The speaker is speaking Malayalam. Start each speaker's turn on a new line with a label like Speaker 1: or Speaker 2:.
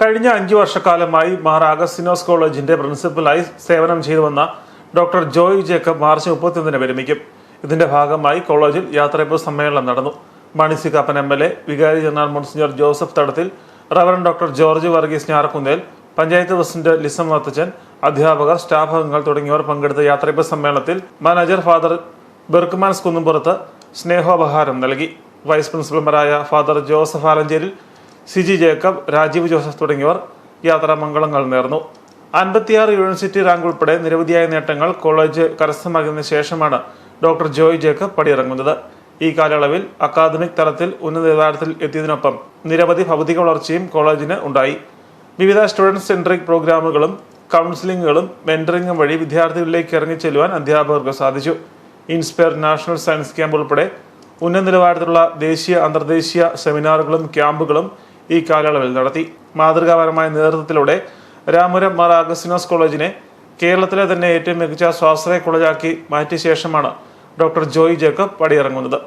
Speaker 1: കഴിഞ്ഞ അഞ്ചു വർഷക്കാലമായി മാർ അഗസ്റ്റിനോസ് കോളേജിന്റെ പ്രിൻസിപ്പലായി സേവനം ചെയ്തു വന്ന ഡോക്ടർ ജോയ് ജേക്കബ് മാർച്ച് മുപ്പത്തിയൊന്നിന് വിരമിക്കും ഇതിന്റെ ഭാഗമായി കോളേജിൽ യാത്രയപ്പ് സമ്മേളനം നടന്നു. Mani C Kappan M L A വികാരി general monsignor Joseph Thadathil reverend doctor George Varghese Njarakkunnel panchayat president Lissam Mathachan അധ്യാപകർ സ്റ്റാഫ് അംഗങ്ങൾ തുടങ്ങിയവർ പങ്കെടുത്ത യാത്രയപ്പ് സമ്മേളനത്തിൽ മാനേജർ ഫാദർ ബെർക്കുമാൻസ് കുന്നുംപുറത്ത് സ്നേഹോപഹാരം നൽകി. Vice പ്രിൻസിപ്പൽമാരായ father Joseph Alancheril Siji Jacob Rajeev Joseph തുടങ്ങിയവർ യാത്രാമംഗളങ്ങൾ നേർന്നു. അൻപത്തിയാറ് യൂണിവേഴ്സിറ്റി റാങ്ക് ഉൾപ്പെടെ നിരവധിയായ നേട്ടങ്ങൾ കോളേജ് കരസ്ഥമാക്കിയതിനു ശേഷമാണ് ഡോക്ടർ ജോയ് ജേക്കബ് പടിയിറങ്ങുന്നത്. ഈ കാലയളവിൽ അക്കാദമിക് തലത്തിൽ ഉന്നത നിലവാരത്തിൽ എത്തിയതിനൊപ്പം നിരവധി ഭൗതിക വളർച്ചയും കോളേജിന് ഉണ്ടായി. വിവിധ സ്റ്റുഡന്റ് സെൻട്രിക് പ്രോഗ്രാമുകളും കൗൺസിലിങ്ങുകളും മെന്ററിംഗും വഴി വിദ്യാർത്ഥികളിലേക്ക് ഇറങ്ങിച്ചെല്ലുവാൻ അധ്യാപകർക്ക് സാധിച്ചു. ഇൻസ്പയർ നാഷണൽ സയൻസ് ക്യാമ്പ് ഉൾപ്പെടെ ഉന്നത നിലവാരത്തിലുള്ള ദേശീയ അന്തർദേശീയ സെമിനാറുകളും ക്യാമ്പുകളും ഈ കാലയളവിൽ നടത്തി. മാതൃകാപരമായ നേതൃത്വത്തിലൂടെ രാമപുരം മാർ അഗസ്റ്റിനോസ് കോളേജിനെ കേരളത്തിലെ തന്നെ ഏറ്റവും മികച്ച സ്വാശ്രയ കോളേജാക്കി മാറ്റിയ ശേഷമാണ് ഡോക്ടർ ജോയ് ജേക്കബ് പടിയിറങ്ങുന്നത്.